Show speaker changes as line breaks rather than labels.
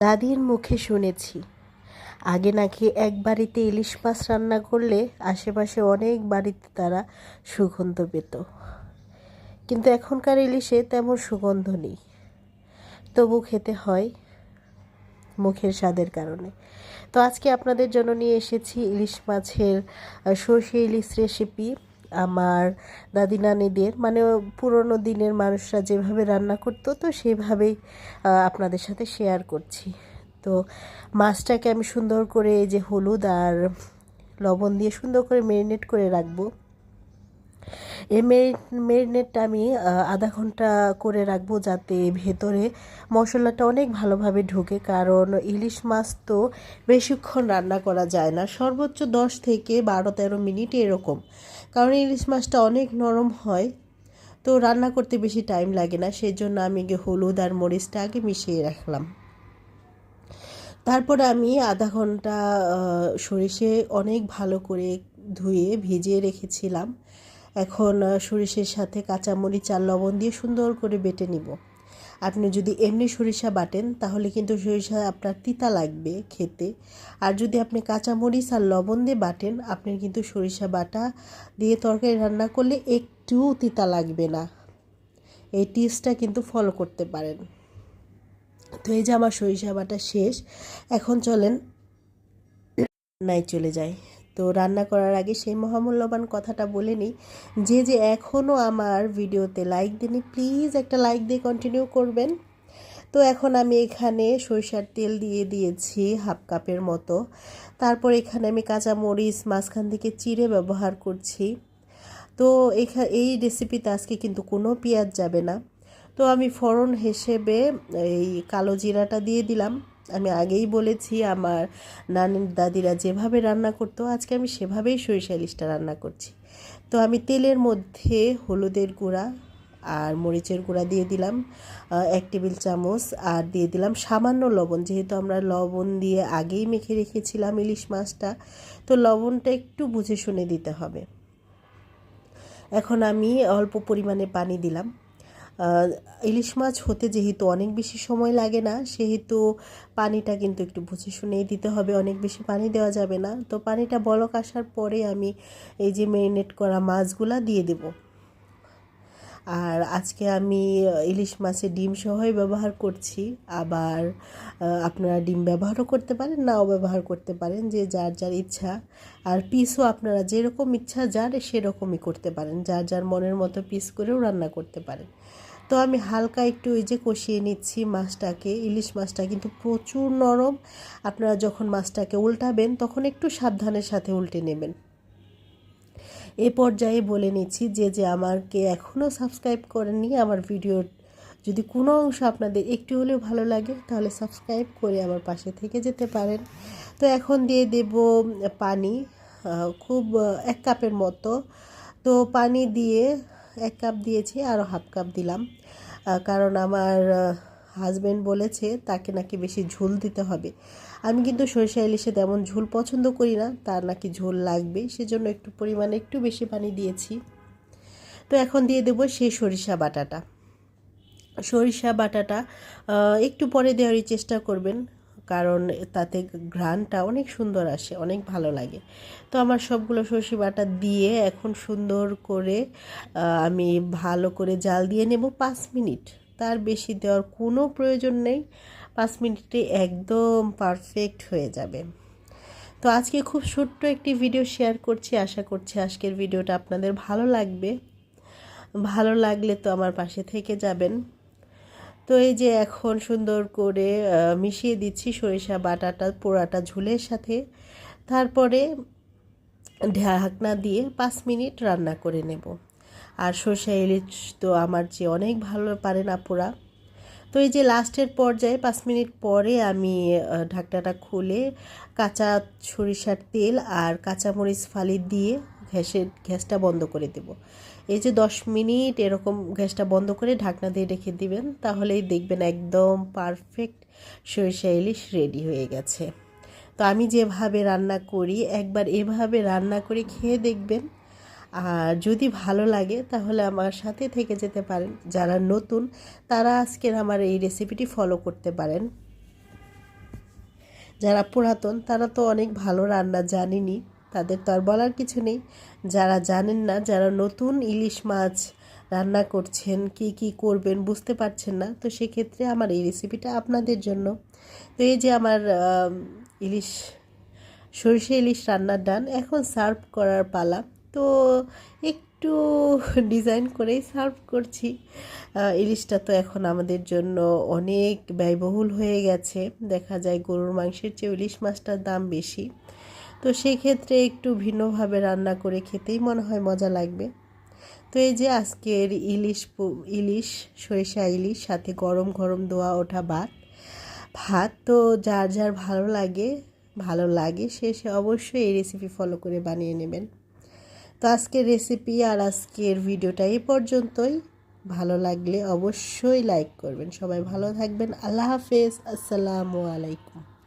দাদির মুখে শুনেছি। আগে নাকি এক বাড়িতে ইলিশ মাছ রান্না করলে আশেপাশে অনেক বাড়িতে তারা সুগন্ধ পেত। কিন্তু এখনকার ইলিশে তেমন সুগন্ধ নেই। তবু খেতে হয় মুখের স্বাদের কারণে। তো আজকে আপনাদের জন্য নিয়ে এসেছি ইলিশ মাছের সর্ষে ইলিশ রেসিপি আমার দাদি নানিদের মানে পুরনো দিনের মানুষরা যেভাবে রান্না করতো, তো সেভাবেই আপনাদের সাথে শেয়ার করছি। তো মাছটাকে আমি সুন্দর করে এই যে হলুদ আর লবণ দিয়ে সুন্দর করে ম্যারিনেট করে রাখব। এই মেরিনেটটা আমি আধা ঘণ্টা করে রাখব যাতে ভেতরে মশলাটা অনেক ভালোভাবে ঢোকে, কারণ ইলিশ মাছ তো বেশিক্ষণ রান্না করা যায় না। সর্বোচ্চ দশ থেকে বারো তেরো মিনিট এরকম, কারণ ইলিশ মাছটা অনেক নরম হয়, তো রান্না করতে বেশি টাইম লাগে না। সেই জন্য আমি হলুদ আর মরিচটা আগে মিশিয়ে রাখলাম। তারপরে আমি আধা ঘণ্টা সরিষে অনেক ভালো করে ধুয়ে ভিজিয়ে রেখেছিলাম। এখন সরিষের সাথে কাঁচামরিচ আর লবণ দিয়ে সুন্দর করে বেটে নিব। আপনি যদি এমনি সরিষা বাটেন, তাহলে কিন্তু সরিষা আপনার তিতা লাগবে খেতে। আর যদি আপনি কাঁচামরিচ আর লবণ দিয়ে বাটেন আপনি কিন্তু সরিষা বাটা দিয়ে তরকারি রান্না করলে একটুও তিতা লাগবে না। এই টিপসটা কিন্তু ফলো করতে পারেন। তো এই যে আমার সরিষা বাটা শেষ, এখন চলেন নাই চলে যায় তো রান্না করার আগে সেই মহামূল্যবান কথাটা বলে নিই। যে যে এখনও আমার ভিডিওতে লাইক দিনি প্লিজ একটা লাইক দিয়ে কন্টিনিউ করবেন। তো এখন আমি এখানে সরিষার তেল দিয়ে দিয়েছি হাফ কাপের মতো। তারপর এখানে আমি কাঁচা মরিচ মাঝখান থেকে চিড়ে ব্যবহার করছি। তো এখা, এই রেসিপিতে আজকে কিন্তু কোনো পেঁয়াজ যাবে না। তো আমি ফোড়ন হিসেবে এই কালো জিরাটা দিয়ে দিলাম। আমি আগেই বলেছি, আমার নানির দাদিরা যেভাবে রান্না করতো, আজকে আমি সেভাবেই সরিষা ইলিশটা রান্না করছি। তো আমি তেলের মধ্যে হলুদের গুঁড়া আর মরিচের গুঁড়া দিয়ে দিলাম এক টেবিল চামচ, আর দিয়ে দিলাম সামান্য লবণ, যেহেতু আমরা লবণ দিয়ে আগেই মেখে রেখেছিলাম ইলিশ মাছটা, তো লবণটা একটু বুঝে শুনে দিতে হবে। এখন আমি অল্প পরিমাণে পানি দিলাম। ইলিশ মাছ হতে যেহেতু অনেক বেশি সময় লাগে না, সেহেতু পানিটা কিন্তু একটু বুঝে শুনেই দিতে হবে, অনেক বেশি পানি দেওয়া যাবে না। তো পানিটা বলক আসার পরে আমি এই যে মেরিনেট করা মাছগুলা দিয়ে দেব। আর আজকে আমি ইলিশ মাছের ডিম সহই ব্যবহার করছি। আবার আপনারা ডিম ব্যবহারও করতে পারেন, নাও ব্যবহার করতে পারেন, যে যার যার ইচ্ছা। আর পিসও আপনারা যেরকম ইচ্ছা, যার সেরকমই করতে পারেন, যার যার মনের মতো পিস করেও রান্না করতে পারেন। তো আমি হালকা একটু ওই যে কষিয়ে নিচ্ছি মাছটাকে, ইলিশ মাছটা কিন্তু প্রচুর নরম। আপনারা যখন মাছটাকে উল্টাবেন, তখন একটু সাবধানের সাথে উল্টে নেবেন। এ পর্যায়ে বলে নিচ্ছি যে যে আমাকে এখনও সাবস্ক্রাইব করেননি, আমার ভিডিওর যদি কোনো অংশ আপনাদের একটু হলেও ভালো লাগে, তাহলে সাবস্ক্রাইব করে আমার পাশে থেকে যেতে পারেন। তো এখন দিয়ে দেব পানি খুব এক কাপের মতো। তো পানি দিয়ে এক কাপ দিয়েছি আরও হাফ কাপ দিলাম। কারণ আমার হাজব্যান্ড বলেছে তাকে নাকি বেশি ঝোল দিতে হবে। আমি কিন্তু সরিষা ইলিশে তেমন ঝোল পছন্দ করি না, তার নাকি ঝোল লাগবে সেজন্য একটু পরিমাণে একটু বেশি পানি দিয়েছি। তো এখন দিয়ে দেবো সেই সরিষা বাটাটা। সরিষা বাটাটা একটু পরে দেওয়ারই চেষ্টা করবেন। কারণ তাতে ঘ্রাণটা অনেক সুন্দর আসে, অনেক ভালো লাগে। তো আমার সবগুলো সর্ষে বাটা দিয়ে এখন সুন্দর করে আমি ভালো করে জাল দিয়ে নেব পাঁচ মিনিট। তার বেশি দেওয়ার কোনো প্রয়োজন নেই, পাঁচ মিনিটে একদম পারফেক্ট হয়ে যাবে। তো আজকে খুব ছোট্ট একটি ভিডিও শেয়ার করছি, আশা করছি আজকের ভিডিওটা আপনাদের ভালো লাগবে। ভালো লাগলে তো আমার পাশে থেকে যাবেন। তো এই যে এখন সুন্দর করে মিশিয়ে দিচ্ছি সরিষা বাটাটা, পোড়াটা ঝোলের সাথে। তারপরে ঢাকনা দিয়ে পাঁচ মিনিট রান্না করে নেব। আর সরষা ইলিশ তো আমার যে অনেক ভালো পারেন আপুরা। তো এই যে লাস্টের পর্যায়ে পাঁচ মিনিট পরে আমি ঢাকনাটা খুলে কাঁচা সরিষার তেল আর কাঁচামরিচ ফালি দিয়ে গ্যাসের, গ্যাসটা বন্ধ করে দেব। এই যে দশ মিনিট এরকম গ্যাসটা বন্ধ করে ঢাকনা দিয়ে রেখে দিবেন, তাহলেই দেখবেন একদম পারফেক্ট সরিষা ইলিশ রেডি হয়ে গেছে। তো আমি যেভাবে রান্না করি, একবার এভাবে রান্না করে খেয়ে দেখবেন। আর যদি ভালো লাগে, তাহলে আমার সাথে থেকে যেতে পারেন। যারা নতুন, তারা আজকের আমার এই রেসিপিটি ফলো করতে পারেন। যারা পুরাতন, তারা তো অনেক ভালো রান্না জানেনি। তাদের তো আর বলার কিছু নেই। যারা জানেন না, যারা নতুন ইলিশ মাছ রান্না করছেন, কি কি করবেন বুঝতে পারছেন না, তো সেক্ষেত্রে আমার এই রেসিপিটা আপনাদের জন্য। তো এই যে আমার ইলিশ, সরষে ইলিশ রান্নার ডান, এখন সার্ভ করার পালা। তো একটু ডিজাইন করেই সার্ভ করছি। ইলিশটা তো এখন আমাদের জন্য অনেক ব্যয়বহুল হয়ে গেছে। দেখা যায় গরুর মাংসের চেয়ে ইলিশ মাছটার দাম বেশি। তো সেই ক্ষেত্রে একটু ভিন্নভাবে রান্না করে খেতেই মনে হয় মজা লাগবে। তো এই যে আজকের ইলিশ ইলিশ, সরিষা ইলিশ, সাথে গরম গরম দোয়া ওঠা ভাত ভাত তো যার যার ভালো লাগে ভালো লাগে, সে সে অবশ্যই এই রেসিপি ফলো করে বানিয়ে নেবেন। তো আজকের রেসিপি আর আজকের ভিডিওটা এই পর্যন্তই। ভালো লাগলে অবশ্যই লাইক করবেন। সবাই ভালো থাকবেন। আল্লাহ হাফেজ। আসসালামু আলাইকুম।